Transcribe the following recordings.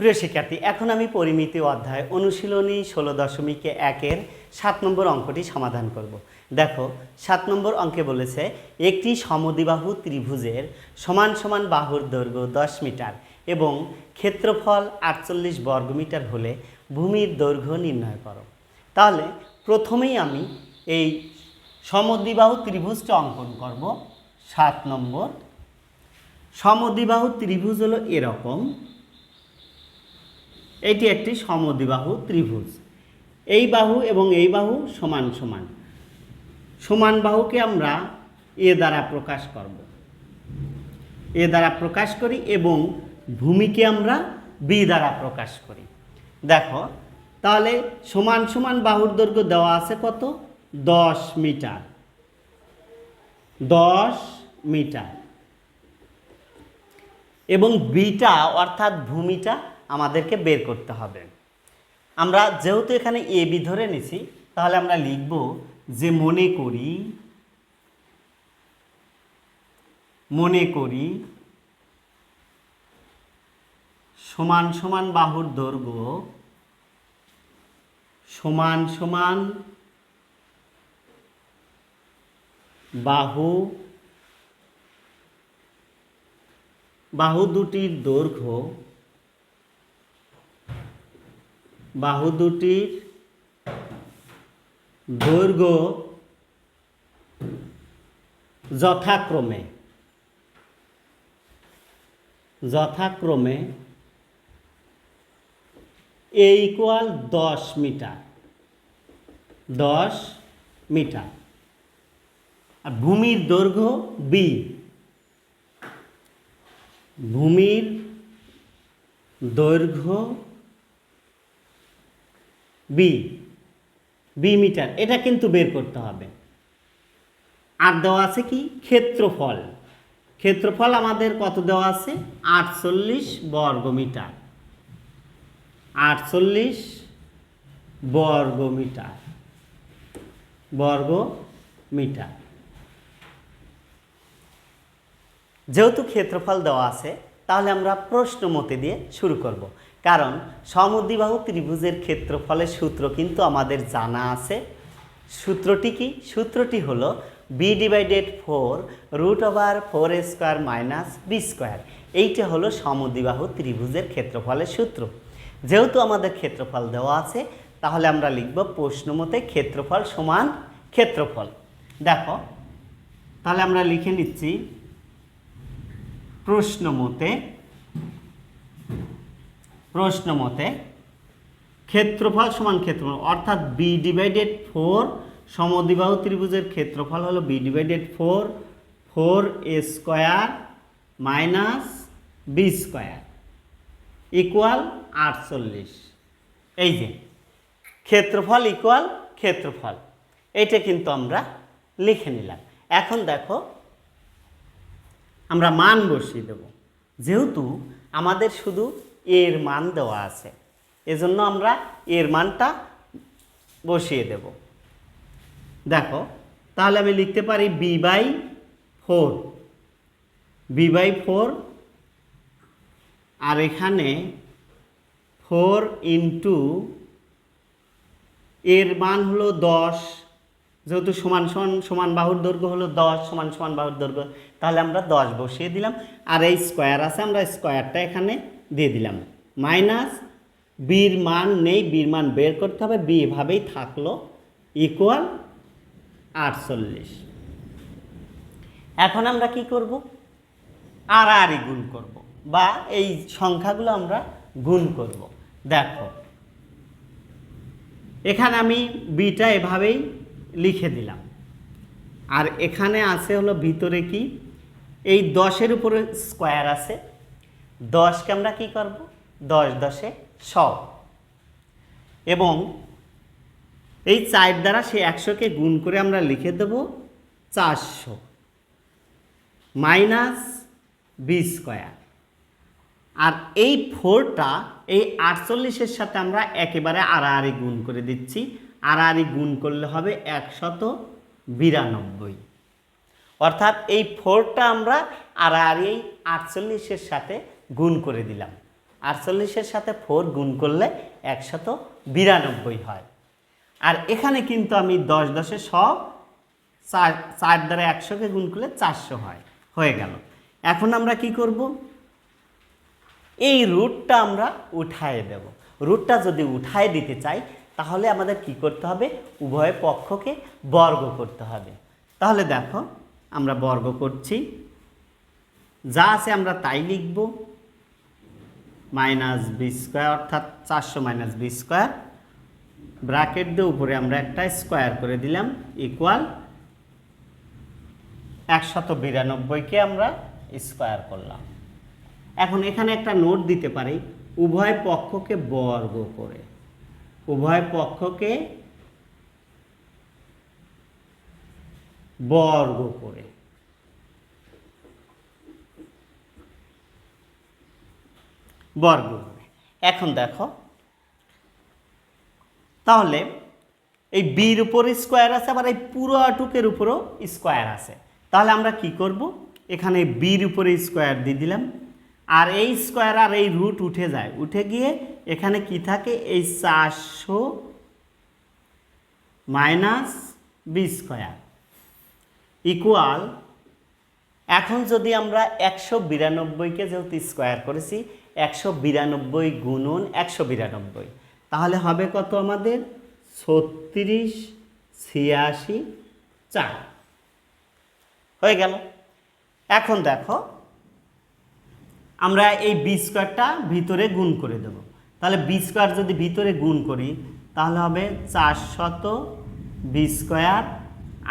প্রিয় শিক্ষার্থী, এখন আমি পরিমিতি অধ্যায় অনুশীলনী ষোলো দশমিক একের সাত নম্বর অঙ্কটি সমাধান করব। দেখো, সাত নম্বর অঙ্কে বলেছে, একটি সমদিবাহু ত্রিভুজের সমান সমান বাহুর দৈর্ঘ্য দশ মিটার এবং ক্ষেত্রফল আটচল্লিশ বর্গমিটার হলে ভূমির দৈর্ঘ্য নির্ণয় করো। তাহলে প্রথমেই আমি এই সমদ্বিবাহু ত্রিভুজটা অঙ্কন করব। সাত নম্বর সমদ্বিবাহু ত্রিভুজ হলো এরকম এটি একটি সমদ্বিবাহু ত্রিভুজ। এই বাহু এবং এই বাহু সমান সমান। সমান বাহুকে আমরা এ দ্বারা প্রকাশ করব। এ দ্বারা প্রকাশ করি এবং ভূমিকে আমরা বি দ্বারা প্রকাশ করি। দেখো, তাহলে সমান সমান বাহুর দৈর্ঘ্য দেওয়া আছে কত? দশ মিটার। দশ মিটার। এবং বিটা অর্থাৎ ভূমিটা আমাদেরকে বের করতে হবে। আমরা যেহেতু এখানে এ বি ধরে নিছি, তাহলে আমরা লিখব যে মনে করি মনে করি সমান সমান বাহুর দৈর্ঘ্য সমান সমান বাহু বাহু দুটির দৈর্ঘ্য বাহু দুটির দৈর্ঘ্য যথাক্রমে যথাক্রমে এ ইকুয়াল দশ মিটার দশ মিটার। আর ভূমির দৈর্ঘ্য বি ভূমির দৈর্ঘ্য বি বি মিটার এটা কিন্তু বের করতে হবে। আর দেওয়া আছে কি? ক্ষেত্রফল। ক্ষেত্রফল আমাদের কত দেওয়া আছে? আটচল্লিশ বর্গ মিটার। আটচল্লিশ বর্গ মিটার। বর্গ মিটার। যেহেতু ক্ষেত্রফল দেওয়া আছে, তাহলে আমরা প্রশ্ন মতে দিয়ে শুরু করব। কারণ সমদ্বিবাহু ত্রিভুজের ক্ষেত্রফলের সূত্র কিন্তু আমাদের জানা আছে। সূত্রটি কি? সূত্রটি হলো b divided four root over four square minus b square এইটা হলো সমদ্বিবাহু ত্রিভুজের ক্ষেত্রফলের সূত্র। যেহেতু আমাদের ক্ষেত্রফল দেওয়া আছে, তাহলে আমরা লিখব প্রশ্ন মতে ক্ষেত্রফল সমান ক্ষেত্রফল। দেখো, তাহলে আমরা লিখে নিচ্ছি প্রশ্ন মতে প্রশ্ন মতে, ক্ষেত্রফল সমান ক্ষেত্রফল, অর্থাৎ বি ডিভাইডেড ফোর সমদ্বিবাহু ত্রিভুজের ক্ষেত্রফল হলো b divided four four a square minus b square equal আটচল্লিশ। এই যে, ক্ষেত্রফল ইকুয়াল ক্ষেত্রফল এইটা কিন্তু আমরা লিখে নিলাম। এখন দেখো, আমরা মান বসিয়ে দেব। যেহেতু আমাদের শুধু এর মান দেওয়া আছে। এজন্য আমরা এর মানটা বসিয়ে দেব। দেখো, তাহলে আমি লিখতে পারি b by four b by four আর এখানে ফোর ইন্টু এর মান হলো দশ। যেহেতু সমান সমান সমান বাহুর দৈর্ঘ্য হলো দশ, সমান সমান বাহুর দৈর্ঘ্য, তাহলে আমরা দশ বসিয়ে দিলাম। আর এই স্কোয়ার আছে, আমরা স্কোয়ারটা এখানে দিয়ে দিলাম। মাইনাস বির মান নেই, বির মান বের করতে হবে, বি এভাবেই থাকল ইকুয়াল আটচল্লিশ। এখন আমরা কি করব? আর আরই গুণ করব, বা এই সংখ্যাগুলো আমরা গুণ করব। দেখো, এখানে আমি বিটা এভাবেই লিখে দিলাম। আর এখানে আছে হলো ভিতরে কি? এই দশের উপরে স্কোয়ার আছে। দশকে আমরা কি করব? দশ দশে শ এবং এই চার দ্বারা সে একশোকে গুণ করে আমরা লিখে দেব চারশো মাইনাস বি স্কোয়ার। আর এই ফোরটা, এই আটচল্লিশের সাথে আমরা একেবারে আড়াআড়ি গুণ করে দিচ্ছি। আড়াআড়ি গুণ করলে হবে একশত বিরানব্বই। অর্থাৎ এই ফোরটা আমরা আড়াআড়ি এই আটচল্লিশের সাথে গুণ করে দিলাম। আটচল্লিশের সাথে ফোর গুণ করলে একশত বিরানব্বই হয়। আর এখানে কিন্তু আমি দশ দশে সব চার চার দ্বারা একশোকে গুণ করলে চারশো হয়, হয়ে গেল। এখন আমরা কি করব? এই রুটটা আমরা উঠায় দেব। রুটটা যদি উঠায় দিতে চাই, তাহলে আমাদের কি করতে হবে? উভয় পক্ষকে বর্গ করতে হবে। তাহলে দেখো, আমরা বর্গ করছি। যা আছে আমরা তাই লিখব। মাইনাস বি স্কোয়ার অর্থাৎ চারশো মাইনাস বি স্কোয়ার ব্র্যাকেট দিয়ে উপরে আমরা একটা স্কোয়ার করে দিলাম ইকুয়াল একশত বিরানব্বইকে আমরা স্কোয়ার করলাম। এখন এখানে একটা নোট দিতে পারি, উভয় পক্ষকে বর্গ করে। উভয় পক্ষকে বর্গ করে। বর্গ করে এখন দেখো, তাহলে এই বির উপর স্কোয়ার আছে, আবার এই পুরো আটুকের উপরও স্কোয়ার আছে। তাহলে আমরা কি করব? এখানে বির উপরে স্কোয়ার দিয়ে দিলাম, আর এই স্কোয়ার আর এই রুট উঠে যায়। উঠে গিয়ে এখানে কি থাকে? এই চারশো মাইনাস বি স্কোয়ার ইকুয়াল, এখন যদি আমরা একশো বিরানব্বইকে যেহেতু স্কোয়ার করেছি একশো বিরানব্বই গুণন একশো বিরানব্বই। তাহলে হবে কত আমাদের? ছত্রিশ ছিয়াশি চার। হয়ে গেল। এখন দেখো, আমরা এই বি স্কোয়ারটা ভিতরে গুণ করে দেব। তাহলে বি স্কোয়ার যদি ভিতরে গুণ করি, তাহলে হবে চারশত বি স্কোয়ার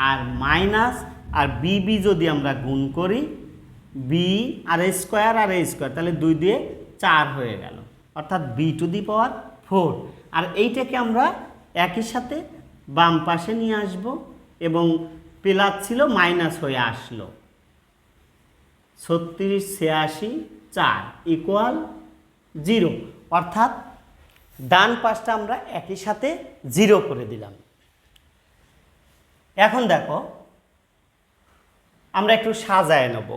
আর মাইনাস, আর বি বি যদি আমরা গুণ করি বি আর স্কোয়ার আর স্কোয়ার, তাহলে দুই দিয়ে চার হয়ে গেল। অর্থাৎ b to the power four আর এইটাকে আমরা একই সাথে বাম পাশে নিয়ে আসব এবং প্লাস ছিল মাইনাস হয়ে আসলো। ছত্রিশ, ছিয়াশি, চার ইকুয়াল জিরো অর্থাৎ ডান পাশটা আমরা একই সাথে জিরো করে দিলাম। এখন দেখো, আমরা একটু সাজায় নেব।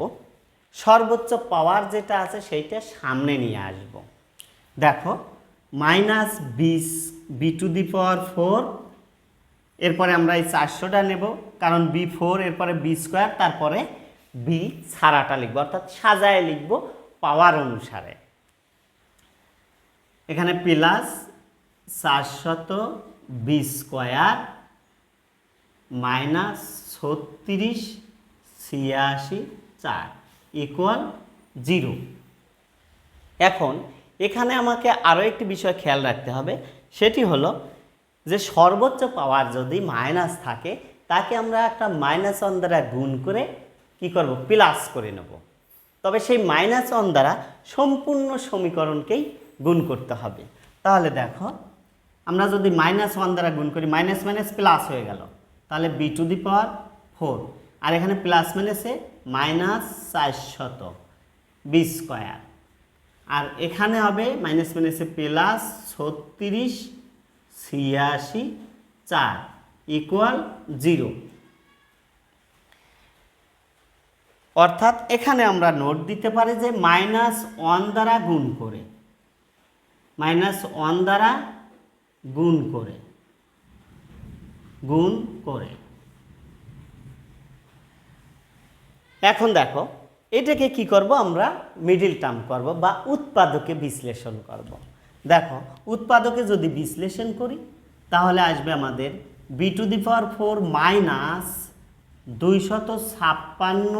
সর্বোচ্চ পাওয়ার যেটা আছে সেইটা সামনে নিয়ে আসব। দেখো মাইনাস বিস b to the power four এরপরে আমরা এই চারশোটা নেব, কারণ বি ফোর এরপরে বি স্কোয়ার তারপরে বি ছাড়াটা লিখব, অর্থাৎ সাজায় লিখব পাওয়ার অনুসারে। এখানে প্লাস চারশত বি স্কোয়ার মাইনাস ছত্রিশ, ছিয়াশি, চার। ইকুয়াল জিরো এখন এখানে আমাকে আরও একটি বিষয় খেয়াল রাখতে হবে, সেটি হলো যে সর্বোচ্চ পাওয়ার যদি মাইনাস থাকে, তাকে আমরা একটা মাইনাস ওয়ান দ্বারা গুণ করে কি করব? প্লাস করে নেব। তবে সেই মাইনাস ওয়ান দ্বারা সম্পূর্ণ সমীকরণকেই গুণ করতে হবে। তাহলে দেখো, আমরা যদি মাইনাস ওয়ান দ্বারা গুণ করি মাইনাস মাইনাস প্লাস হয়ে গেল। তাহলে b to the power four আর এখানে প্লাস মাইনাসে মাইনাস চারশত বি স্কোয়ার। আর এখানে হবে মাইনাস মাইনাসে প্লাস ছত্রিশ, ছিয়াশি, চার ইকুয়াল জিরো অর্থাৎ এখানে আমরা নোট দিতে পারি যে মাইনাস ওয়ান দ্বারা গুণ করে, মাইনাস ওয়ান দ্বারা গুণ করে গুণ করে। এখন দেখো, এটাকে কি করব আমরা মিডিল টার্ম করব বা উৎপাদকে বিশ্লেষণ করব। দেখো, উৎপাদকে যদি বিশ্লেষণ করি, তাহলে আসবে আমাদের b to the power four minus দুইশত ছাপ্পান্ন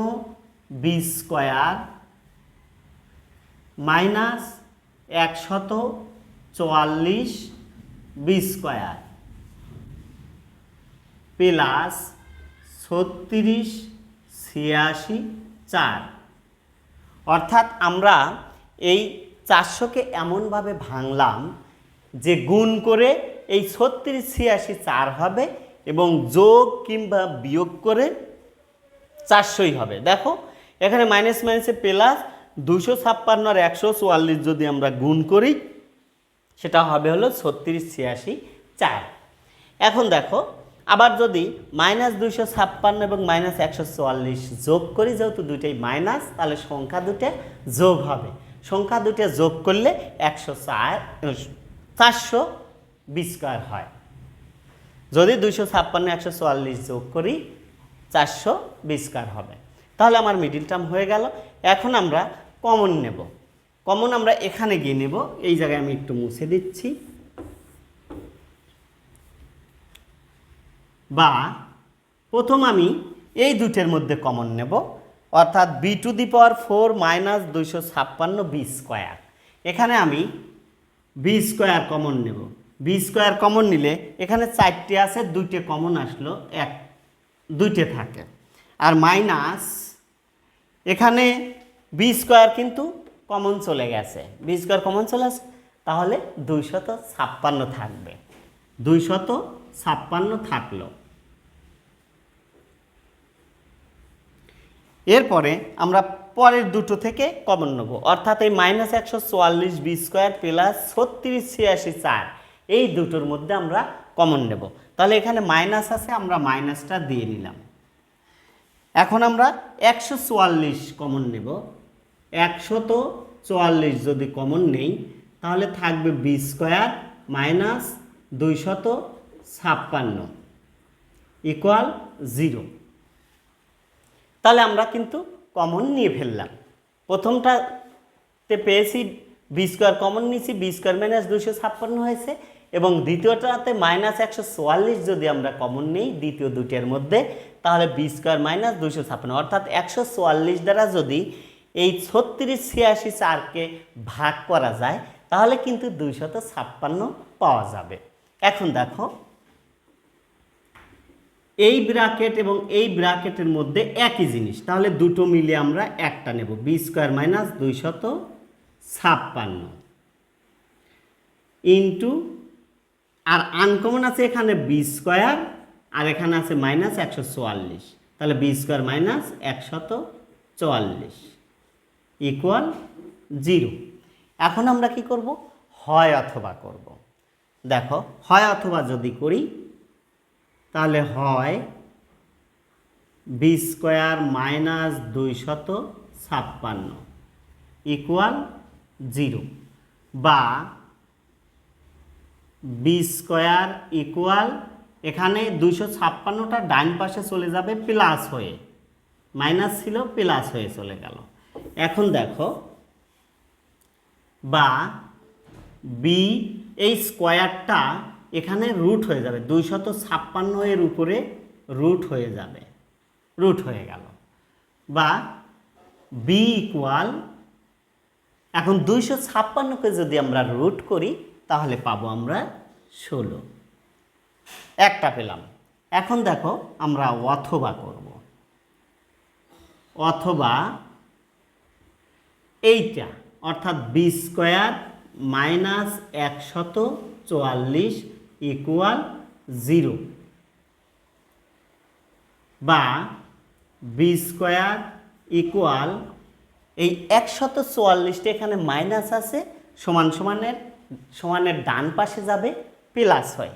বি স্কোয়ার মাইনাস একশত চুয়াল্লিশ বি স্কোয়ার প্লাস ছত্রিশ ছিয়াশি চার। অর্থাৎ আমরা এই চারশোকে এমনভাবে ভাঙলাম যে গুণ করে এই ছত্রিশ ছিয়াশি চার হবে এবং যোগ কিংবা বিয়োগ করে চারশোই হবে। দেখো, এখানে মাইনাস মাইনাসে প্লাস দুশো ছাপ্পান্ন আর একশো চুয়াল্লিশ যদি আমরা গুণ করি, সেটা হবে হলো ছত্রিশ ছিয়াশি চার। এখন দেখো আবার যদি মাইনাস দুইশো ছাপ্পান্ন এবং মাইনাস একশো চুয়াল্লিশ যোগ করি, যেহেতু দুইটাই মাইনাস, তাহলে সংখ্যা দুটো যোগ হবে। সংখ্যা দুটো যোগ করলে একশো চার, চারশো বিশ স্কোয়ার হয়। যদি দুইশো ছাপ্পান্ন, একশো চুয়াল্লিশ যোগ করি, চারশো বিশ স্কোয়ার হবে। তাহলে আমার মিডিল টার্ম হয়ে গেল। এখন আমরা কমন নেব। কমন আমরা এখানে গিয়ে নেব। এই জায়গায় আমি একটু মুছে দিচ্ছি। বা প্রথম আমি এই দুটের মধ্যে কমন নেব, অর্থাৎ b to the power four minus দুইশো ছাপ্পান্ন বি স্কোয়ার এখানে আমি বি স্কোয়ার কমন নেব। বি স্কোয়ার কমন নিলে এখানে চারটে আছে, দুইটে কমন আসলো, এক, দুইটে থাকে। আর মাইনাস এখানে বি স্কোয়ার কিন্তু কমন চলে গেছে। বি স্কোয়ার কমন চলে আসে, তাহলে দুইশত ছাপ্পান্ন থাকবে। দুইশত ছাপ্পান্ন থাকল। এরপরে আমরা পরের দুটো থেকে কমন নেব। অর্থাৎ এই মাইনাস একশো চুয়াল্লিশ বি স্কোয়ার প্লাস ছত্রিশ ছিয়াশি চার, এই দুটোর মধ্যে আমরা কমন নেব। তাহলে এখানে মাইনাস আছে, আমরা মাইনাসটা দিয়ে নিলাম। এখন আমরা একশো চুয়াল্লিশ কমন নেব। একশত চুয়াল্লিশ যদি কমন নেই, তাহলে থাকবে বি স্কোয়ার মাইনাস দুইশত ছাপ্পান্ন ইকুয়াল জিরো তাহলে আমরা কিন্তু কমন নিয়ে ফেললাম। প্রথমটাতে পেয়েছি বি স্কোয়ার কমন নিয়েছি বি স্কোয়ার মাইনাস দুশো ছাপ্পান্ন হয়েছে এবং দ্বিতীয়টাতে মাইনাস একশো চুয়াল্লিশ যদি আমরা কমন নিই, দ্বিতীয় দুটির মধ্যে, তাহলে বি স্কোয়ার মাইনাস দুশো ছাপ্পান্ন। অর্থাৎ একশো চুয়াল্লিশ দ্বারা যদি এই ছত্রিশ ছিয়াশি চারকে ভাগ করা যায়, তাহলে কিন্তু দুইশত ছাপ্পান্ন পাওয়া যাবে। এখন দেখো এই ব্র্যাকেট এবং এই ব্র্যাকেটের মধ্যে একই জিনিস। তাহলে দুটো মিলে আমরা একটা নেব। বি স্কোয়ার মাইনাস দুইশত ছাপ্পান্ন। ইন্টু আর আনকমন আছে এখানে বি স্কোয়ার আর এখানে আছে মাইনাস একশো চুয়াল্লিশ। তাহলে বি স্কোয়ার মাইনাস একশত চুয়াল্লিশ। ইকুয়াল জিরো এখন আমরা কি করব? হয় অথবা করব। দেখো, হয় অথবা যদি করি তাহলে হয় বি স্কোয়ার মাইনাস দুইশত ছাপ্পান্ন ইকুয়াল জিরো বা বি স্কোয়ার ইকুয়াল এখানে দুইশো ছাপ্পান্নটা ডান পাশে চলে যাবে প্লাস হয়ে। মাইনাস ছিল, প্লাস হয়ে চলে গেল। এখন দেখো, বা বি এই স্কোয়ারটা এখানে রুট হয়ে যাবে। দুইশত ছাপ্পান্ন এর উপরে রুট হয়ে যাবে। রুট হয়ে গেল। বা বি ইকুয়াল এখন দুইশো ছাপ্পান্নকে যদি আমরা রুট করি, তাহলে পাবো আমরা ষোলো। একটা পেলাম। এখন দেখো আমরা অথবা করব। অথবা এইটা, অর্থাৎ বি স্কোয়ার মাইনাস একশত চুয়াল্লিশ ইকুয়াল জিরো বা বি স্কোয়ার ইকুয়াল এই একশত চুয়াল্লিশটা এখানে মাইনাস আছে, সমান সমানের সমানের ডান পাশে যাবে প্লাস হয়।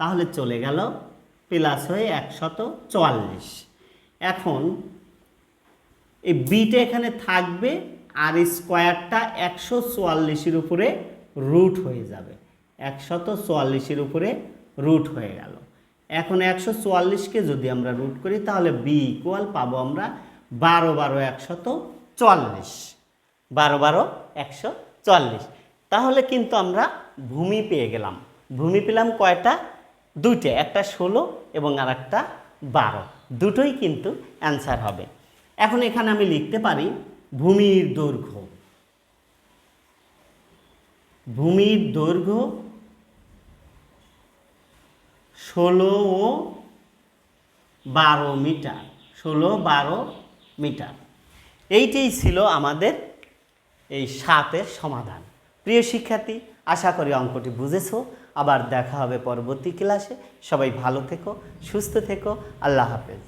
তাহলে চলে গেল প্লাস হয়ে একশত চুয়াল্লিশ। এখন এই বিটা এখানে থাকবে, আর স্কোয়ারটা একশো চুয়াল্লিশের উপরে রুট হয়ে যাবে। একশত চুয়াল্লিশের উপরে রুট হয়ে গেল। এখন একশো চুয়াল্লিশকে যদি আমরা রুট করি, তাহলে বি ইকুয়াল পাবো আমরা বারো বারো একশত চুয়াল্লিশ। বারো বারো একশো চুয়াল্লিশ। তাহলে কিন্তু আমরা ভূমি পেয়ে গেলাম। ভূমি পেলাম কয়টা? দুইটা, একটা ষোলো এবং আর একটা বারো। দুটোই কিন্তু অ্যান্সার হবে। এখন এখানে আমি লিখতে পারি ভূমির দৈর্ঘ্য। ভূমির দৈর্ঘ্য ষোলো ও বারো মিটার, ষোলো, বারো মিটার। এইটাই ছিল আমাদের এই সাপের সমাধান। প্রিয় শিক্ষার্থী, আশা করি অঙ্কটি বুঝেছ। আবার দেখা হবে পরবর্তী ক্লাসে। সবাই ভালো থেকো, সুস্থ থেকো। আল্লাহ হাফেজ।